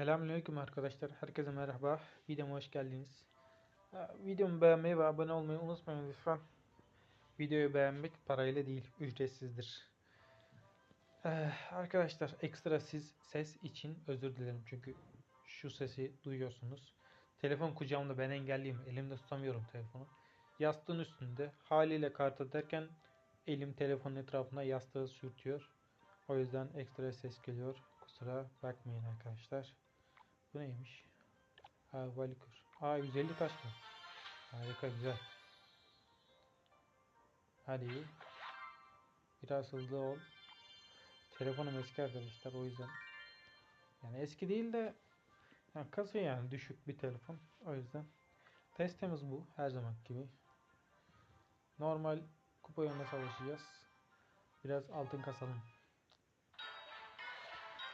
Selamünaleyküm arkadaşlar. Herkese merhaba. Videoma hoş geldiniz. Ha, Videomu beğenmeyi ve abone olmayı unutmayın lütfen. Videoyu beğenmek parayla değil, ücretsizdir. Eh, arkadaşlar ekstra siz ses için özür dilerim. Çünkü şu sesi duyuyorsunuz. Telefon kucağımda ben engelliyim. Elimde tutamıyorum telefonu. Yastığın üstünde. Haliyle kart ederken elim telefonun etrafına yastığı sürtüyor. O yüzden ekstra ses geliyor. Kusura bakmayın arkadaşlar. Bu neymiş? Ha Valikur. Aa 150 taş mı? Harika güzel. Hadi. Biraz hızlı ol. Telefonum eski arkadaşlar o yüzden. Yani eski değil de yani kasıyor yani düşük bir telefon. O yüzden. Testimiz bu her zaman gibi. Normal kupa yolunda savaşacağız. Biraz altın kasalım.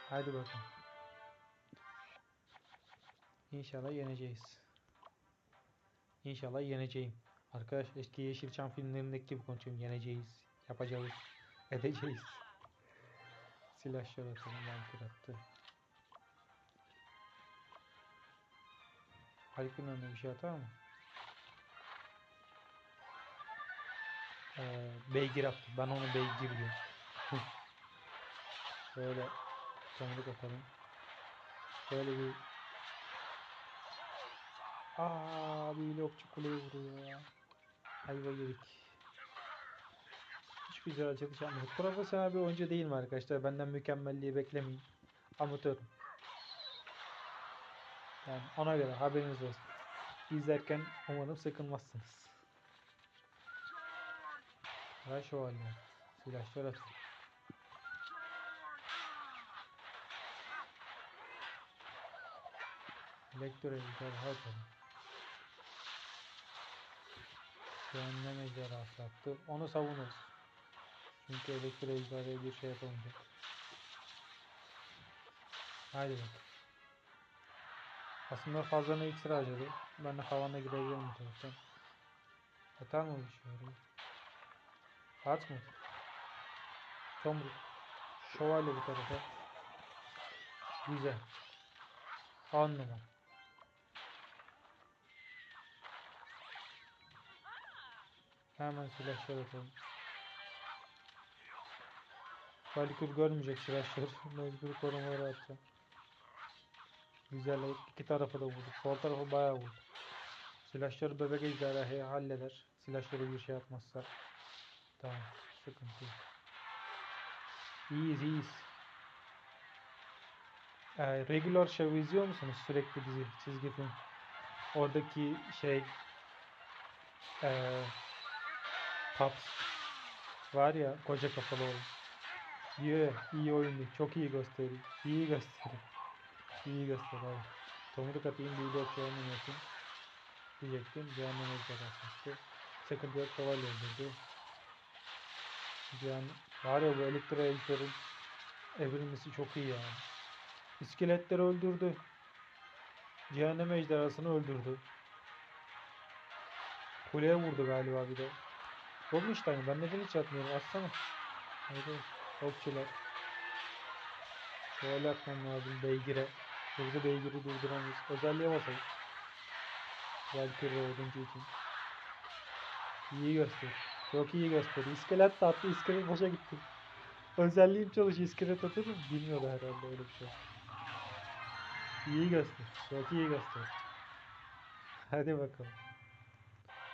Haydi bakalım. İnşallah yeneceğiz. İnşallah yeneceğim. Arkadaş eski Yeşilçam filmlerindeki gibi konuşuyorum. Yeneceğiz. Yapacağız. Edeceğiz. Silahşör atalım. Vampir attı. Haluk'un önüne bir şey atar mı? Ee, beygir attı. Ben onu beygir biliyorum. Şöyle tomruk atalım. Şöyle bir Aa bir okçu kuleyi vuruyor ya. Ayva yedik. Hiç güzel açılış yapmadık. Profesyonel bir oyuncu değilim arkadaşlar. Benden mükemmelliği beklemeyin. Amatörüm. Yani ona göre haberiniz olsun. İzlerken umarım sıkılmazsınız. Kara şövalye. Silahlar atın. Elektro ejderha atalım. Cehennem ejderhası attı. Onu savunuruz. Çünkü elektro ejderhaya bir şey yapamayacak. Haydi bakalım. Aslında fazla ne iksir harcadı. Ben de havana gidebilirim bu taraftan. Atar mı bir şey oraya? At mı? Tomruk. Şövalye bu tarafa. Güzel. On. Hemen silahlar atalım. Valikur görmeyecek silahlar. Mecbur korumaları atacağım. Güzel iki tarafa da vurduk. Sol tarafa bayağı vurduk. Silahları bebek ejderhayı halleder. Silahları bir şey yapmazsa. Tamam. Sıkıntı yok. İyiyiz iyiyiz. Ee, regular show izliyor musunuz? Sürekli dizi, çizgi film. Oradaki şey ee, Paps var ya koca kafalı oğlum. İyi, iyi oyundu. Çok iyi gösteri. İyi gösteri. İyi gösteri abi. Tomruk atayım bir de okçu olmamasın. Diyecektim. Cehennem ejderhası. Sıkıntı yok. Kovalya öldürdü. Cehennem. Var ya bu elektro ejderin evrilmesi çok iyi yani. İskeletleri öldürdü. Cehennem ejderhasını öldürdü. Kuleye vurdu galiba bir de. Wolfenstein ben neden hiç atmıyorum atsana. Hadi okçular. Şöyle atmam lazım beygire. Hızlı beygiri durduramayız. Özelliğe basalım. Valkyrie oduncu için. İyi göster. Çok iyi göster. İskelet de attı. İskelet boşa gitti. Özelliğim çalışıyor. İskelet atır mı? Bilmiyordu herhalde öyle bir şey. İyi göster. Çok iyi göster. Hadi bakalım.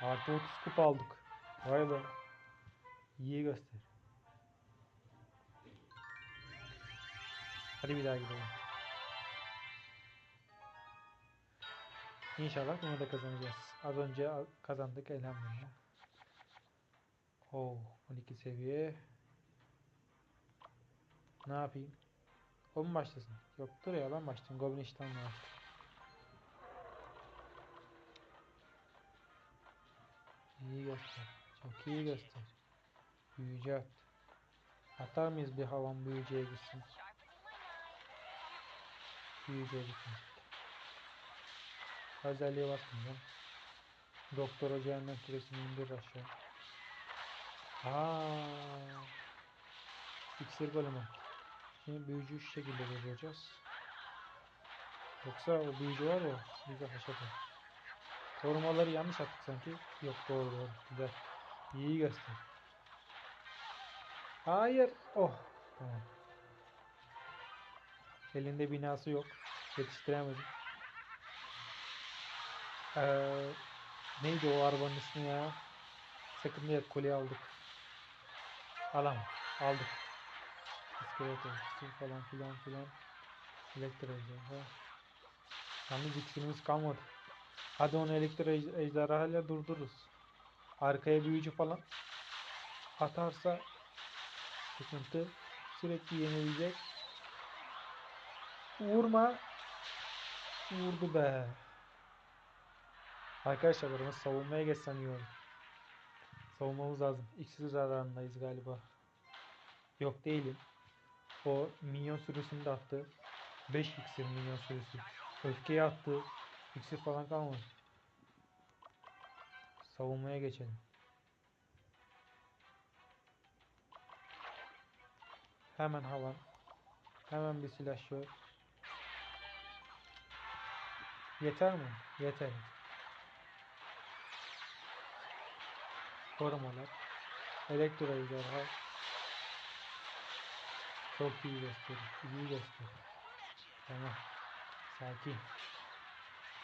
Artı 30 kupa aldık. Vay be. İyi göster. Hadi bir daha gidelim. İnşallah bunu da kazanacağız. Az önce kazandık elhamdülillah. Oh 12 seviye. Ne yapayım? O mu başlasın? Yok dur ya ben başlayayım. Goblin işten başlayayım. İyi göster. Çok iyi göster. Büyücü at. Atar mıyız bir havan büyücüye gitsin? Büyücüye gitsin. Özelliğe basmayacağım. Doktora cehennem küresini indir aşağı. Aa. İksir golemi. Şimdi büyücü şu şekilde bulacağız. Yoksa o büyücü var ya bize haşat o. Korumaları yanlış attık sanki. Yok doğru doğru. Güzel. İyi göster. Hayır. Oh. Tamam. Elinde binası yok. Yetiştiremedim. Ee, neydi o arabanın ismi ya? Sakın diye kolye aldık. Alam. Aldık. İskelet ordusu falan filan filan. Elektro ejderha. Yalnız iksirimiz kalmadı. Hadi onu elektro ej- ejderhayla durdururuz. Arkaya büyücü falan atarsa sıkıntı. Sürekli yenilecek. Vurma. Vurdu be. Arkadaşlar biraz savunmaya geçsem iyi. Savunmamız lazım. İksir zararındayız galiba. Yok değilim. O minyon sürüsünü de attı. 5 iksir minyon sürüsü. Öfkeyi attı. İksir falan kalmadı. Savunmaya geçelim. Hemen havan. Hemen bir silahşör. Yeter mi? Yeter. Korumalar. Elektro ejderha. Çok iyi gösteri. İyi gösteri. Tamam. Sakin.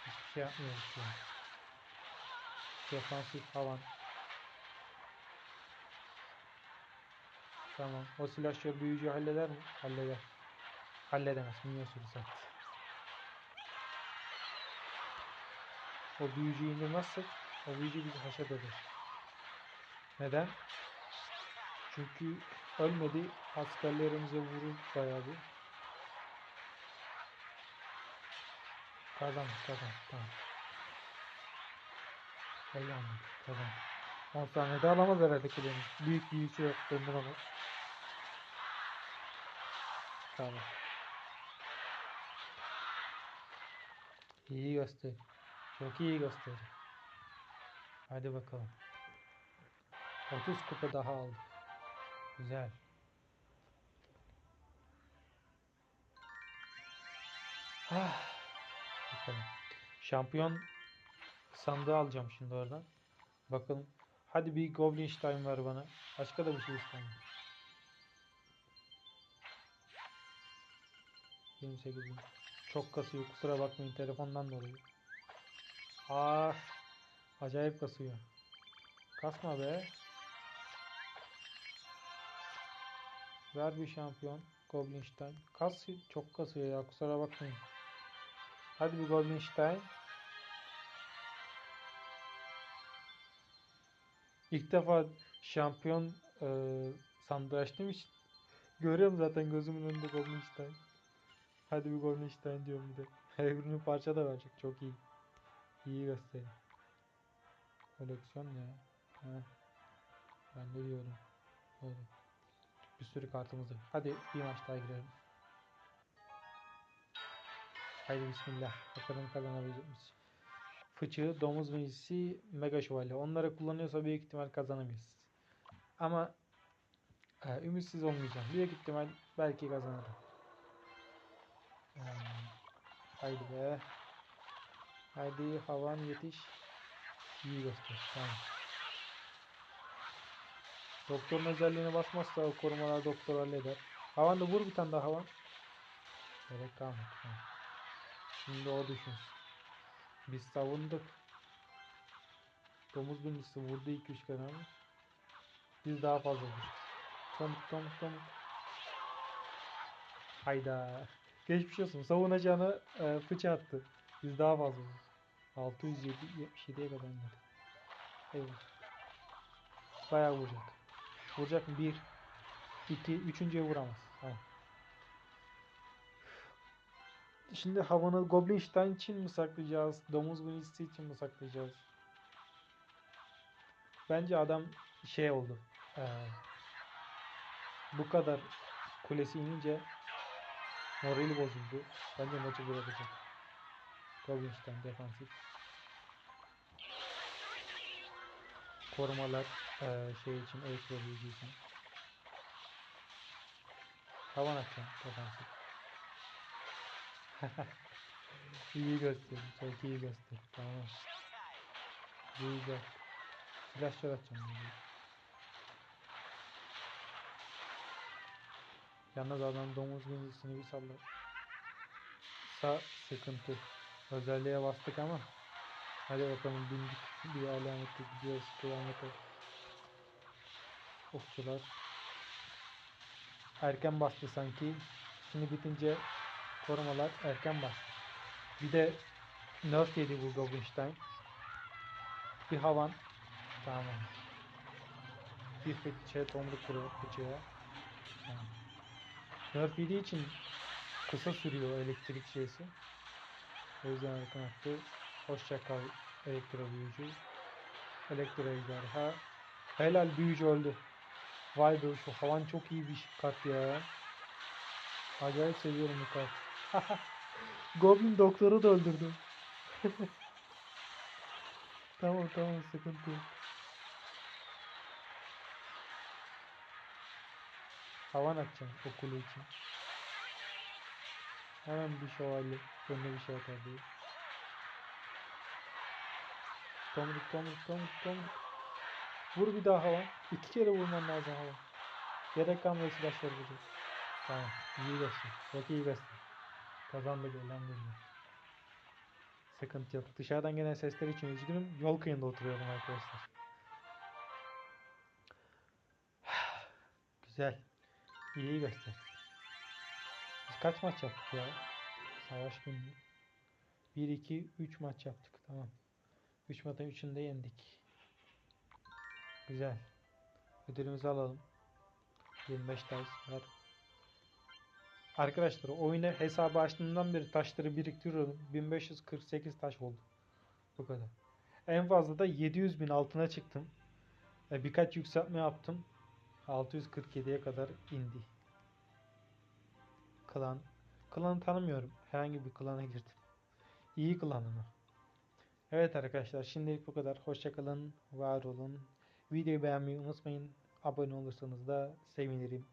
Hiçbir şey yapmıyoruz an. Defansif havan. Tamam. O silahşör büyücü halleder mi? Halleder. Halledemez. Minyon sürüsü attı. O büyücüyü indirmezsek o büyücü bizi haşat eder. Neden? Çünkü ölmedi. Askerlerimize vurur bayağı bir. Kazan, kazan, tamam. Anladım, kazan. 10 saniyede alamaz herhalde kulemiz. Büyük bir şey yok, döndüremez. Tamam. İyi göster. Çok iyi göster. Hadi bakalım. 30 kupa daha aldık. Güzel. Ah. Bakalım. Şampiyon sandığı alacağım şimdi oradan. Bakalım. Hadi bir Goblinstein ver bana. Başka da bir şey istemiyorum. 28 bin. Çok kasıyor. Kusura bakmayın telefondan dolayı. Ah. Acayip kasıyor. Kasma be. Ver bir şampiyon. Goblinstein. Kas çok kasıyor ya kusura bakmayın. Hadi bir Goblinstein. İlk defa şampiyon e, sandığı açtığım için görüyorum zaten gözümün önünde Goblinstein. Hadi bir Goblinstein diyorum bir de. Evrini parça da verecek. Çok iyi. İyi gösteri. Koleksiyon ya? Ha. Ben de diyorum. Doğru. Bir sürü kartımız var. Hadi bir maç daha girelim. Haydi bismillah. Bakalım kazanabilecek miyiz? Fıçı, domuz meclisi, mega şövalye. Onları kullanıyorsa büyük ihtimal kazanamayız. Ama e, ümitsiz olmayacağım. Büyük ihtimal belki kazanırım. Hmm. Haydi be. Haydi havan yetiş. İyi göster. Tamam. Doktorun özelliğine basmazsa o korumalar doktor halleder. Havan da vur bir tane daha havan. Gerek kalmadı. Tamam. Şimdi o düşünsün. Biz savunduk. Domuz birincisi vurdu 2-3 kere ama. Biz daha fazla vuracağız. Tomuk tomuk tomuk. Hayda. Geçmiş olsun. Savunacağına e, fıça attı. Biz daha fazla vuracağız. 677'ye kadar inmedi. Evet. Bayağı vuracak. Vuracak mı? 1 2 üçüncüye vuramaz. Tamam. Şimdi havanı Goblinstein için mi saklayacağız? Domuz Vinisi için mi saklayacağız? Bence adam şey oldu. eee, bu kadar kulesi inince morali bozuldu. Bence maçı bırakacak. Goblinstein defansif. Korumalar eee, şey için, Refuge için. Havan atacağım defansif. İyi göster. Çok iyi göster. Tamam. Güzel. Flash shot atacağım. Yalnız adam domuz birincisini bir sallar. Sa sıkıntı. Özelliğe bastık ama. Hadi bakalım bindik. Bir alamette gidiyoruz kıyamete. Okçular. Erken bastı sanki. Şimdi bitince korumalar erken bastı. Bir de nerf yedi bu Goblinstein. Bir havan. Tamam. Bir fıçıya tomruk vuruyor fıçıya. Tamam. Nerf yediği için kısa sürüyor elektrik şeysi. O yüzden erken attı. Hoşça kal elektro büyücü. Elektro ejderha. Helal büyücü öldü. Vay be şu havan çok iyi bir kart ya. Acayip seviyorum bu kart. Goblin doktoru da öldürdü. tamam tamam sıkıntı yok. Havan atacağım o kule için. Hemen bir şövalye önüne bir şey atar diye. Tomruk tomruk tomruk tomruk. Vur bir daha hava. İki kere vurman lazım hava. Gerek silah vuracak. Tamam. İyi göster. Çok iyi göster. Kazandık elhamdülillah. Sıkıntı yok. Dışarıdan gelen sesler için üzgünüm. Yol kıyında oturuyorum arkadaşlar. Güzel. İyi göster. Biz kaç maç yaptık ya? Savaş günü. 1, 2, 3 maç yaptık. Tamam. 3 maçın 3'ünü de yendik. Güzel. Ödülümüzü alalım. 25 taş ver. Arkadaşlar oyuna hesabı açtığımdan beri taşları biriktiriyorum. 1548 taş oldu. Bu kadar. En fazla da 700 bin altına çıktım. E, birkaç yükseltme yaptım. 647'ye kadar indi. Klan. Klanı tanımıyorum. Herhangi bir klana girdim. İyi klan. Evet arkadaşlar şimdilik bu kadar. Hoşçakalın. Var olun. Videoyu beğenmeyi unutmayın. Abone olursanız da sevinirim.